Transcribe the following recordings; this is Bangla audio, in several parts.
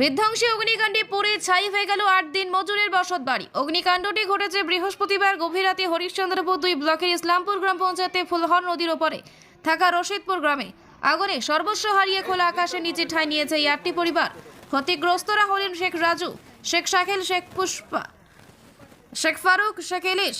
বিধ্বংসী অগ্নিকাণ্ডে পড়ে ছাই হয়ে গেল আট দিন মজুরের বসত বাড়ি অগ্নিকাণ্ডটি ঘটেছে বৃহস্পতিবার গভীর রাতে হরিশ্চন্দ্রপুর দুই ব্লকের ইসলামপুর গ্রাম পঞ্চায়েতে ফুলহর নদীর ওপরে। থাকা রশিদপুর গ্রামে আগুনে সর্বস্ব হারিয়ে খোলা আকাশের নিচে ঠাঁই নিয়েছে এই আটটি পরিবার। ক্ষতিগ্রস্তরা হলেন শেখ রাজু, শেখ শাকিল শেখ পুষ্পা, শেখ ফারুক, শেখ ইলিশ,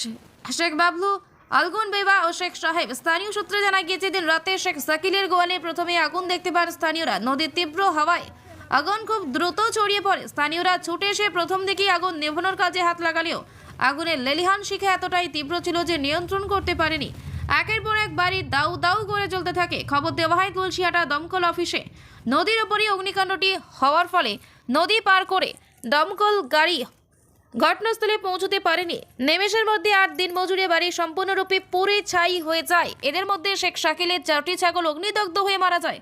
শেখ বাবলু, আলগুন বেবা ও শেখ সাহেব। স্থানীয় সূত্রে জানা গিয়েছে দিন রাতে শেখ সাকিলের গোয়ালে প্রথমে আগুন দেখতে পান স্থানীয়রা। নদীর তীব্র হাওয়ায় আগুন খুব দ্রুত ছড়িয়ে পড়ে। স্থানীয়রা ছুটে এসে প্রথম দিকেই আগুন নেভানোর কাজে হাত লাগালেও আগুনের লেলিহান শিখে এতটাই তীব্র ছিল যে নিয়ন্ত্রণ করতে পারেনি। একের পর এক বাড়ি দাউ দাউ করে চলতে থাকে। খবর দেওয়া হয় তুলসিয়াটা দমকল অফিসে। নদীর ওপরই অগ্নিকাণ্ডটি হওয়ার ফলে নদী পার করে দমকল গাড়ি ঘটনাস্থলে পৌঁছতে পারেনি। নেমেষের মধ্যে আট দিন মজুরি বাড়ি সম্পূর্ণরূপে পুড়ে ছাই হয়ে যায়। এদের মধ্যে শেখ শাকিলের চারটি ছাগল অগ্নিদগ্ধ হয়ে মারা যায়।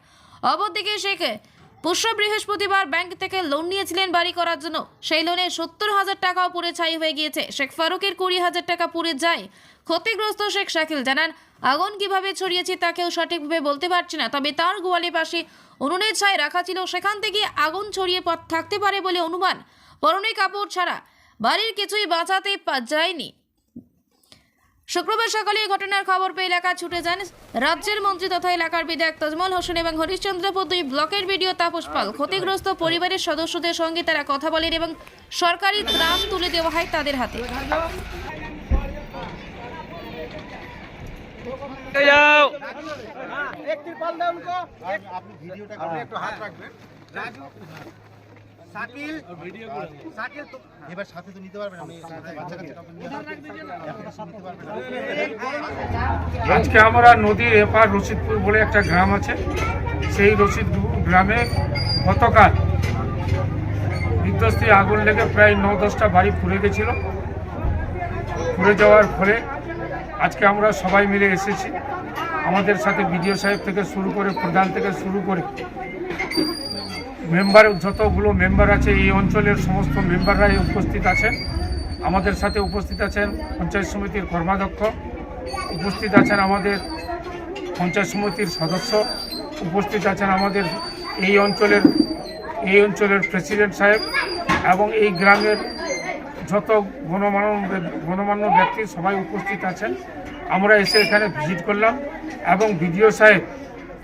অপরদিকে শেখ পুষ্য বৃহস্পতিবার ব্যাংক থেকে লোন নিয়েছিলেন বাড়ি করার জন্য। সেই লোনে সত্তর হাজার টাকাও পুড়ে ছাই হয়ে গিয়েছে। শেখ ফারুকের কুড়ি হাজার টাকা পুড়ে যায়। ক্ষতিগ্রস্ত শেখ শাকিল জানান, আগুন কীভাবে ছড়িয়েছে তা কেউ সঠিকভাবে বলতে পারছে না, তবে তার গোয়ালের পাশে উনুনের ছাই রাখা ছিল। সেখান থেকে আগুন ছড়িয়ে পথ থাকতে পারে বলে অনুমান। পরনে কাপড় ছাড়া বাড়ির কিছুই বাঁচাতে যায়নি। শুক্রবার সকালে এই ঘটনার খবর পেয়ে এলাকা ছুটে যান রাজ্যের মন্ত্রী তথা এলাকার বিধায়ক তাজমল হোসেন এবং হরিশ্চন্দ্রপুর দুই ব্লকের বিডিও তাপস পাল। ক্ষতিগ্রস্ত পরিবারের সদস্যদের সঙ্গে তারা কথা বলেন এবং সরকারি ত্রাণ তুলে দেওয়া হয় তাদের হাতে। একটি পাল দাও আপনি ভিডিওটা একটু হাত রাখবেন। হ্যাঁ। শাকিল শাকিল তো এবার সাথে তো নিতে পারবেন না। আজকে আমরা নদীর এপার রশিদপুর বলে একটা গ্রাম আছে। সেই রশিদপুর গ্রামে গতকাল বিধ্বস্তি আগুন লেগে প্রায় ন দশটা বাড়ি পুড়ে গেছিল। পুড়ে যাওয়ার ফলে আজকে আমরা সবাই মিলে এসেছি। আমাদের সাথে বিডিও সাহেব থেকে শুরু করে প্রধান থেকে শুরু করে মেম্বার, যতগুলো মেম্বার আছে এই অঞ্চলের সমস্ত মেম্বাররাই উপস্থিত আছেন। আমাদের সাথে উপস্থিত আছেন পঞ্চায়েত সমিতির কর্মাধ্যক্ষ, উপস্থিত আছেন আমাদের পঞ্চায়েত সমিতির সদস্য, উপস্থিত আছেন আমাদের এই অঞ্চলের এই অঞ্চলের প্রেসিডেন্ট সাহেব এবং এই গ্রামের যত গণমান্য গণমান্য ব্যক্তি সবাই উপস্থিত আছেন। আমরা এসে এখানে ভিজিট করলাম এবং বিডিও সাহেব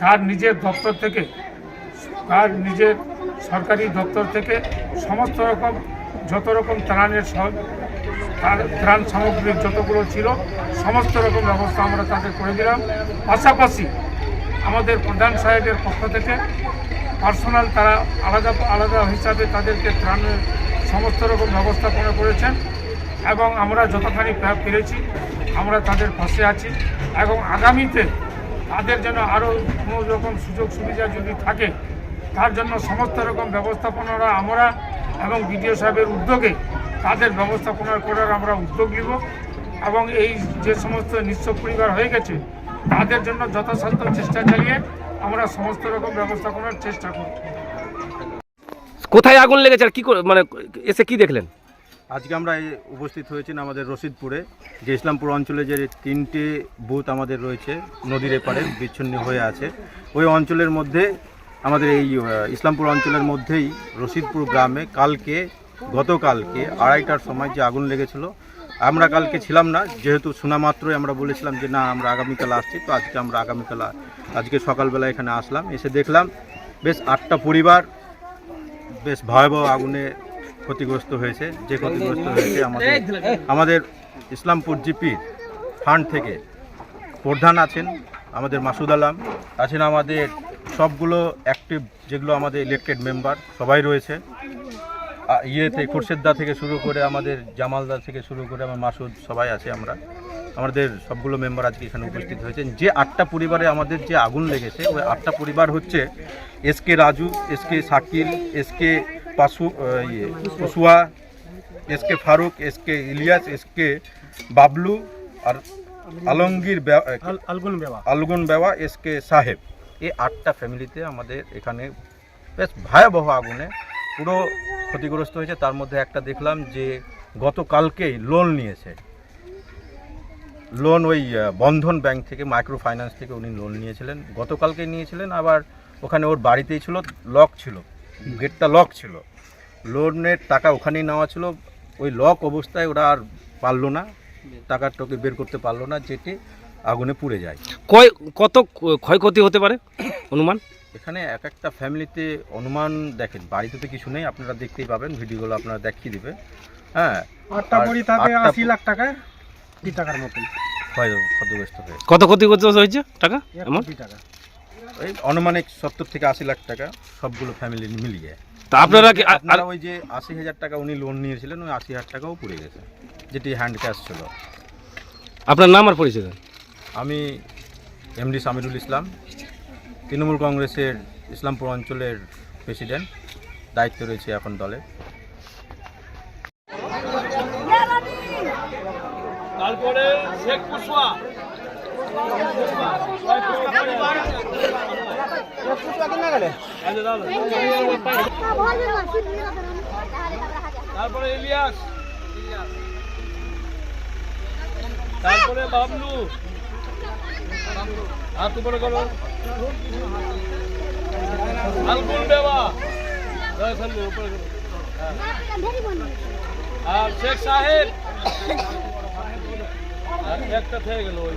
তার নিজের দপ্তর থেকে, তার নিজের সরকারি দপ্তর থেকে সমস্ত রকম, যত রকম ত্রাণের ত্রাণ সামগ্রী যতগুলো ছিল, সমস্ত রকম ব্যবস্থা আমরা তাদের করে দিলাম। পাশাপাশি আমাদের প্রধান সাহেবের পক্ষ থেকে পার্সোনাল তারা আলাদা আলাদা হিসাবে তাদেরকে ত্রাণের সমস্ত রকম ব্যবস্থাপনা করেছেন এবং আমরা যতখানি পেরেছি, আমরা তাদের পাশে আছি এবং আগামীতে তাদের যেন আরও কোনো রকম সুযোগ সুবিধা যদি থাকে তার জন্য সমস্ত রকম ব্যবস্থাপনারা আমরা এবং বিডিও সাহেবের উদ্যোগে তাদের ব্যবস্থাপনা করার আমরা উদ্যোগ নিব। এবং এই যে সমস্ত নিঃস্ব পরিবার হয়ে গেছে তাদের জন্য যথাসাধ্য চেষ্টা চালিয়ে আমরা সমস্ত রকম ব্যবস্থাপনার চেষ্টা করব। কোথায় আগুন লেগেছে আর কি করে মানে এসে কি দেখলেন? আজকে আমরা উপস্থিত হয়েছি আমাদের রশিদপুরে যে ইসলামপুর অঞ্চলে যে তিনটে বুথ আমাদের রয়েছে নদীর এপারে বিচ্ছিন্ন হয়ে আছে। ওই অঞ্চলের মধ্যে আমাদের এই ইসলামপুর অঞ্চলের মধ্যেই রশিদপুর গ্রামে কালকে, গতকালকে আড়াইটার সময় যে আগুন লেগেছিল, আমরা কালকে ছিলাম না, যেহেতু শোনা মাত্রই আমরা বলেছিলাম যে না, আমরা আগামীকাল আসছি, তো আজকে আমরা আগামীকাল আজকে সকালবেলা এখানে আসলাম, এসে দেখলাম বেশ আটটা পরিবার বেশ ভয়াবহ আগুনে ক্ষতিগ্রস্ত হয়েছে, যে ক্ষতিগ্রস্ত হয়েছে আমাদের আমাদের ইসলামপুর জিপি ফান্ড থেকে। প্রধান আছেন আমাদের মাসুদ আলাম, আছেন আমাদের সবগুলো অ্যাক্টিভ যেগুলো আমাদের ইলেকটেড মেম্বার সবাই রয়েছে। ইয়েতে খুরশেদদা থেকে শুরু করে আমাদের জামালদা থেকে শুরু করে আমার মাসুদ সবাই আছে আমরা। আমাদের সবগুলো মেম্বার আজকে এখানে উপস্থিত হয়েছেন। যে আটটা পরিবারে আমাদের যে আগুন লেগেছে ওই আটটা পরিবার হচ্ছে S K Raju S K Shakil S K Pashu ইয়ে Pashua S K Faruk S K Ilias S K Bablu আর আলমগীর বে- আলগুন বেওয়া এস কে সাহেব। এই আটটা ফ্যামিলিতে আমাদের এখানে বেশ ভয়াবহ আগুনে পুরো ক্ষতিগ্রস্ত হয়েছে। তার মধ্যে একটা দেখলাম যে গতকালকেই লোন নিয়েছে। লোন ওই বন্ধন ব্যাংক থেকে মাইক্রো ফাইন্যান্স থেকে উনি লোন নিয়েছিলেন। গতকালকে নিয়েছিলেন, আবার ওখানে ওর বাড়িতেই ছিল লক ছিল। গেটটা লক ছিল। লোনের টাকা ওখানেই নেওয়া ছিল। ওই লক অবস্থায় ওরা আর পারল না। টাকার টকে বের করতে পারল না যেটি আগুনে পুড়ে যায়। কয় কত ক্ষয়ক্ষতি হতে পারে অনুমান? এখানে এক একটা ফ্যামিলিতে অনুমান দেখেন বাড়িতে তো কিছু নেই আপনারা দেখতেই পাবেন ভিডিওগুলো আপনারা দেখিয়ে দিবে। হ্যাঁ আটটা বড়ি তাতে আশি লাখ টাকার মতন ক্ষয় ক্ষতিগ্রস্ত হয়ে কত ক্ষতিগ্রস্ত হয়েছে টাকা? এমন টাকা। ওই অনুমানিক সত্তর থেকে আশি লাখ টাকা সবগুলো ফ্যামিলি মিলিয়ে। তা আপনারা কি আপনারা ওই যে আশি হাজার টাকা উনি লোন নিয়েছিলেন ওই আশি হাজার টাকাও পুড়ে গেছে। যেটি হ্যান্ড ক্যাশ ছিল। আপনার নাম আর পরিচয় দেন। আমি এমডি সামিরুল ইসলাম, তৃণমূল কংগ্রেসের ইসলামপুর অঞ্চলের প্রেসিডেন্ট, দায়িত্ব রয়েছে এখন দলে। তারপরে ইলিয়াস। তারপরে বাবলু। আর তো বলে করো আলকুল দেওয়া উপরে করো। আর শেখ সাহেব আর একটা থেকে গেল ওই